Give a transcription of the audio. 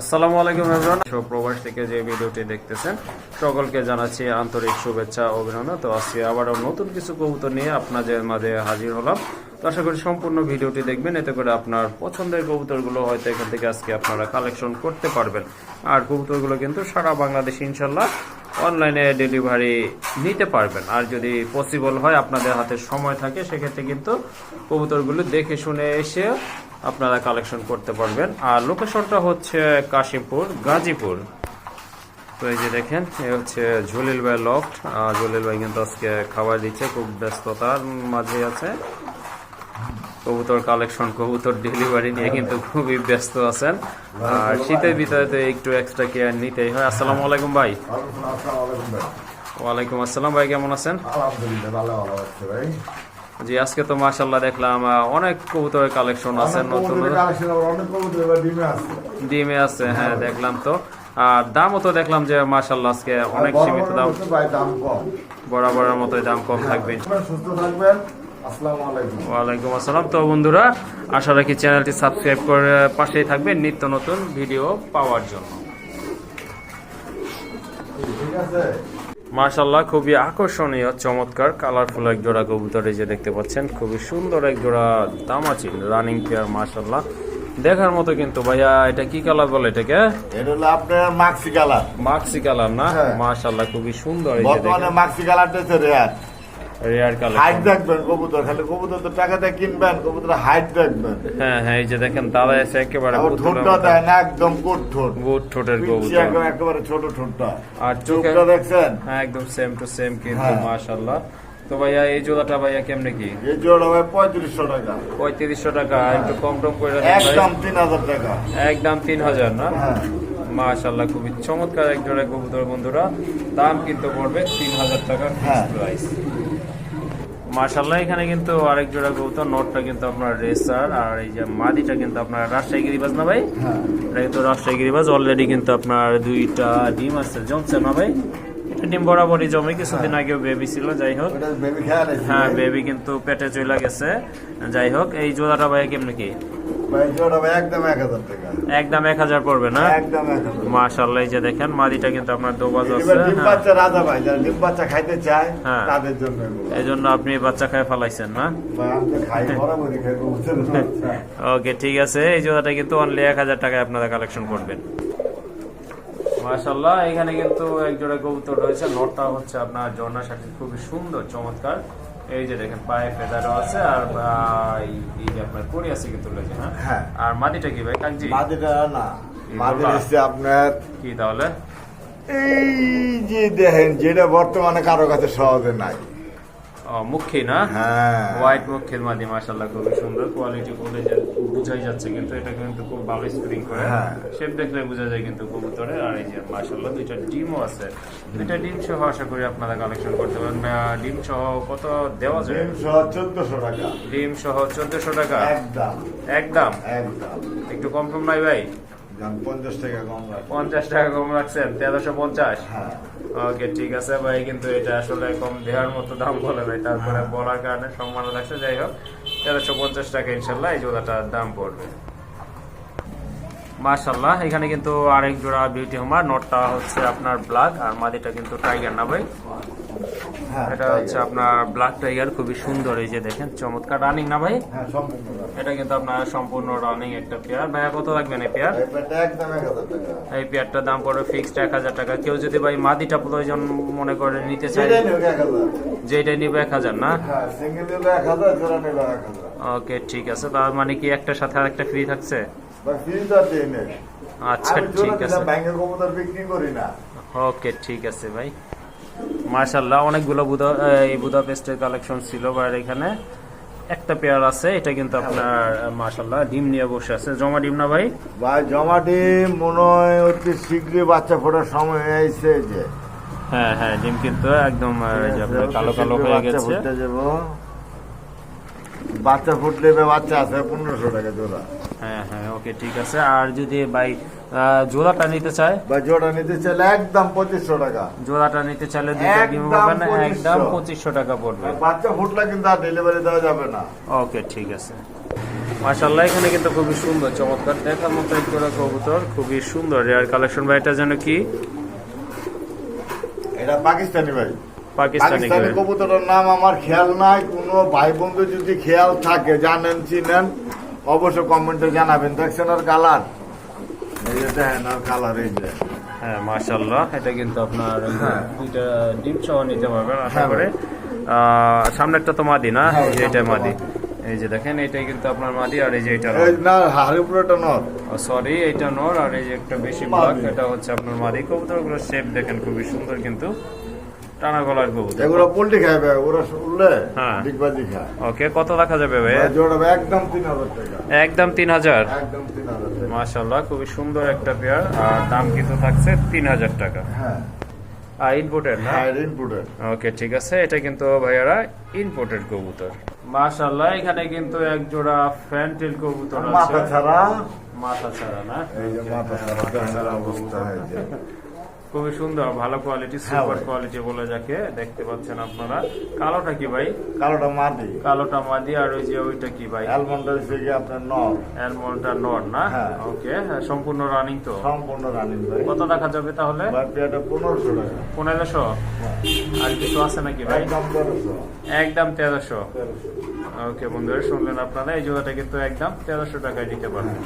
আসসালামু আলাইকুম এভরিওয়ান সব প্রবাস থেকে যে ভিডিওটি দেখতেছেন, সকলকে জানাচ্ছি আন্তরিক শুভেচ্ছা অভিনন্দন। তো আজকে আবারও নতুন কিছু কবুতর নিয়ে আপনাদের মাঝে হাজির হলাম। তো আশা করি সম্পূর্ণ ভিডিওটি দেখবেন, এতে করে আপনার পছন্দের কবুতরগুলো হয়তো এখান থেকে আজকে আপনারা কালেকশন করতে পারবেন। আর কবুতরগুলো কিন্তু সারা বাংলাদেশ ইনশাল্লাহ অনলাইনে ডেলিভারি নিতে পারবেন। আর যদি পসিবল হয়, আপনাদের হাতে সময় থাকে, সেক্ষেত্রে কিন্তু কবুতরগুলো দেখে শুনে এসে আপনারা কালেকশন করতে পারবেন। আর লোকেশনটা হচ্ছে কাশিমপুর, গাজীপুর। তো এই যে দেখেন, এ হচ্ছে জলিল ভাই লফট জলিল ভাই কিন্তু আজকে খাবার দিচ্ছে, খুব ব্যস্ততার মাঝে আছে। কবুতর কালেকশন কবুতর ডেলিভারি নিয়ে কিন্তু খুবই ব্যস্ত আছেন। আর শীতের ভিতরে তো একটু এক্সট্রা কেয়ার নিতেই হয়। আসসালামু আলাইকুম ভাই। ওয়ালাইকুম আসসালাম ভাই কেমন আছেন? আলহামদুলিল্লাহ ভালো ভালো আছে ভাই। জি আজকে তো মাশাল্লাহ দেখলাম অনেক কবুতরের কালেকশন আছে নতুন ডিমে আছে। হ্যাঁ দেখলাম তো। আর দামও তো দেখলাম যে মাশাল্লাহ আজকে অনেক সীমিত দাম। বরাবরের মতোই দাম কম থাকবে। সুস্থ থাকবেন। ওয়ালাইকুম আসসালাম। তো বন্ধুরা আশা রাখি চ্যানেলটি সাবস্ক্রাইব করে পাশেই থাকবেন নিত্য নতুন ভিডিও পাওয়ার জন্য। মাশাল্লাহ খুবই আকর্ষণীয় চমৎকার কালারফুল এক জোড়া কবুতর এই যে দেখতে পাচ্ছেন খুবই সুন্দর এক জোড়া দামাচিন রানিং পেয়ার মাশাল্লাহ দেখার মতো কিন্তু ভাইয়া এটা কি কালার বলে এটাকে? এটা হলো আপনার মাক্সি কালার মাক্সি কালার না? হ্যাঁ। মাশাল্লাহ খুবই সুন্দর বর্তমানে মাক্সি কালারটা হচ্ছে রেয়ার রেয়ার হাইট দেখবেন কবুতর খালি কবুতর তো টাকা দিয়ে কিনবেন কবুতর হাইট দেখবেন। হ্যাঁ হ্যাঁ এই যে দেখেন এসে একেবারে ঠোঁটটা দেয় না একদম কোট ঠোঁট। ঠোঁটের কবুতর। একেবারে ছোট ঠোঁটটা। আর চোখটা দেখছেন? হ্যাঁ একদম সেম টু সেম কিন্তু হ্যাঁ। তো ভাইয়া এই জোড়াটা ভাইয়া কেমনে কি? এই জোড়া ভাই পঁয়ত্রিশশো টাকা। পঁয়ত্রিশশো টাকা একটু কম টম করে একদম তিন হাজার টাকা। একদম তিন হাজার না? হ্যাঁ। মাশাল্লাহ খুবই চমৎকার এক জোড়া কবুতর বন্ধুরা। দাম কিন্তু পড়বে তিন হাজার টাকা হ্যাঁ। প্রাইস মাশাল্লাহ এখানে কিন্তু আরেক জোড়া কবুতর নোটটা কিন্তু আপনার রেসার আর এই যে মাদিটা কিন্তু আপনার রাজশাহী গিরিবাজ না ভাই? হ্যাঁ। এটা কিন্তু রাজশাহী গিরিবাজ অলরেডি কিন্তু আপনার দুইটা ডিম আছে জমছে না ভাই? ডিম বরাবরই জমে কিছুদিন আগেও বেবি ছিল যাই হোক। হ্যাঁ বেবি কিন্তু পেটে চলে গেছে যাই হোক এই জোড়াটা ভাই কেমনি কি? একদম এক হাজার টাকা। একদম এক হাজার পড়বে না? একদম এক হাজার মাশাল্লাহ যে দেখেন মাদিটা কিন্তু আপনার দোবাজ আছে এবার ডিম হ্যাঁ। বাচ্চা রাজা ভাই যারা ডিম বাচ্চা খাইতে চায় হ্যাঁ। তাদের জন্য এই জন্য আপনি বাচ্চা খায় ফেলাইছেন না। ওকে ঠিক আছে এই জোড়াটা কিন্তু অনলি এক হাজার টাকায় আপনারা কালেকশন করবেন। মাশাল্লাহ এখানে কিন্তু এক জোড়া কবুতর রয়েছে নটটা হচ্ছে আপনার ঝর্ণার সাথে খুবই সুন্দর চমৎকার। এই যে দেখেন পায়ে ফেদারও আছে আর এই- যে আপনার কুড়ি আছে কিন্তু লেগে হ্যাঁ হ্যাঁ। আর মাটিটা কি ভাই কাকজি মাটিটা না মাটি? হচ্ছে আপনার কি তাহলে এই যে দেখেন যেটা বর্তমানে কারও কাছে সহজে নাই মুখী না? হ্যাঁ। হোয়াইট মুখের মাদি খুবই সুন্দর। কোয়ালিটি বলে বোঝাই যাচ্ছে কিন্তু এটা কিন্তু খুব ভালো স্প্রিং করে। হ্যাঁ। শেপ দেখলে বোঝা যায় কিন্তু কবুতরের আর এই যে দুইটা ডিমও আছে। দুইটা ডিম সহ আশা করি আপনারা কালেকশন করতে পারেন ডিম সহ কত দেওয়া যায়? তিনশো চোদ্দশো টাকা। ডিম সহ চোদ্দশো টাকা? একদম। একদম? একদম। একটু কম কম নাই ভাই? পঞ্চাশ টাকা কম পঞ্চাশ টাকা কম রাখছেন তেরোশো পঞ্চাশ? হ্যাঁ। ওকে ঠিক আছে ভাই কিন্তু এটা আসলে কম দেওয়ার মতো দাম বলে ভাই তারপরে বলার কারণে সম্মান রাখছে যাই হোক তেরোশো পঞ্চাশ টাকা ইনশাল্লাহ এই জোড়াটার দাম পড়বে। মাশাল্লাহ এখানে কিন্তু আরেক জোড়া বিউটি হোমার নটটা হচ্ছে আপনার ব্ল্যাক আর মাদিটা কিন্তু টাইগার না ভাই? হ্যাঁ এটা হচ্ছে আপনার ব্ল্যাক টাইগার খুবই সুন্দর এই যে দেখেন চমৎকার রানিং না ভাই? হ্যাঁ। এটা কিন্তু আপনার সম্পূর্ণ রানিং একটা পেয়ার ভাইয়া কত লাগবেন এই পেয়ার এই পেয়ারটার দাম পড়বে ফিক্সড এক হাজার টাকা। কেউ যদি ভাই মাদিটা প্রয়োজন মনে করে নিতে চায় যেটা নিবে এক হাজার। না? হ্যাঁ ওকে ঠিক আছে। তার মানে কি একটার সাথে আরেকটা ফ্রি থাকছে? আচ্ছা ঠিক আছে। ব্যাংকের কবুতর বিক্রি করি না। ওকে ঠিক আছে ভাই। মার্শাল্লাহ অনেকগুলো বুধা এই বুদাপেস্টের কালেকশন ছিল বা এখানে একটা পেয়ার আছে এটা কিন্তু আপনার মার্শাল্লাহ ডিম নিয়ে বসে আছে। জমা ডিম না ভাই? ভাই জমা ডিম মনে হয় অতি শীঘ্রই বাচ্চা ফোটার সময় হয়েছে যে। হ্যাঁ হ্যাঁ ডিম কিন্তু একদম কালো কালো হয়ে গেছে। বাচ্চা ফুটলে বাচ্চা আছে পনেরোশো টাকা জোড়া। হ্যাঁ হ্যাঁ ওকে ঠিক আছে। আর যদি ভাই জোড়াটা নিতে চায়? বা জোড়া নিতে চাইলে একদম পঁচিশশো টাকা। জোড়াটা নিতে চাইলে ডিম একদম হবে না একদম পঁচিশশো। টাকা পড়বে। বাচ্চা ফুটলে কিন্তু আর ডেলিভারি দেওয়া যাবে না। ওকে ঠিক আছে। মাশাল্লাহ এখানে কিন্তু খুবই সুন্দর চমৎকার দেখার মতো এক জোড়া কবুতর খুবই সুন্দর। রেয়ার কালেকশন ভাই এটা যেন কি? এটা পাকিস্তানি ভাই। পাকিস্তানি কবুতরের নাম আমার খেয়াল নাই কোনো ভাই বন্ধু যদি খেয়াল থাকে জানেন চিনেন অবশ্য কমেন্টে জানাবেন। দেখছেন আর কালার? এই যে দেখেন আর কালার এই যে। হ্যাঁ মাশাল্লাহ এটা কিন্তু আপনার হ্যাঁ। দুইটা ডিম সহ নিতে পারবেন আশা হ্যাঁ করে। সামনেরটা তো মাদি না? হ্যাঁ, এটা মাদি। এই যে দেখেন এটাই কিন্তু আপনার মাদি আর এই যে এটা না হাড়ি পুরোটা নর। সরি এটা নর আর এই যে একটা বেশি। ব্ল্যাক এটা হচ্ছে আপনার মাদি। কবুতরগুলোর শেপ দেখেন খুবই সুন্দর কিন্তু। টানা গলার কবুতর এগুলো পোল্ট্রি খায় ভাই ওরা হ্যাঁ। ডিগবাজি খায়। ওকে কত রাখা যাবে ভাই জোড়া একদম তিন হাজার টাকা। একদম তিন হাজার? একদম তিন হাজার টাকা। খুবই সুন্দর একটা পেয়ার। আর দাম কিন্তু থাকছে তিন হাজার টাকা। হ্যাঁ। আর না? হ্যাঁ ওকে ঠিক আছে। এটা কিন্তু ভাইয়ারা ইম্পোর্টেড কবুতর। মাশাআল্লাহ এখানে কিন্তু এক জোড়া ফ্যান্টেল কবুতর মাথা ছাড়া? মাথা ছাড়া না? এই যে মাথা ছাড়া অবস্থা হয়েছে। খুবই সুন্দর ভালো কোয়ালিটি হ্যাঁ সুপার কোয়ালিটি বলে যাকে দেখতে পাচ্ছেন আপনারা। কালোটা কি ভাই? কালোটা মাটি কালোটা মাদি আর ওই যে ওইটা কি ভাই? অ্যালমন্ডটা হচ্ছে কি আপনার নর। অ্যালমন্ডটা নর না? হ্যাঁ। ওকে সম্পূর্ণ রানিং তো। সম্পূর্ণ রানিং ভাই। কত রাখা যাবে তাহলে? ভাই পেয়ারটা পনেরোশো টাকা। পনেরোশো? আর কিছু আছে নাকি ভাই? একদম তেরোশো। একদম তেরোশো। তেরোশো। ওকে বন্ধুরা শুনলেন আপনারা এই জোড়াটা কিন্তু একদম তেরোশো টাকায় দিতে পারবেন।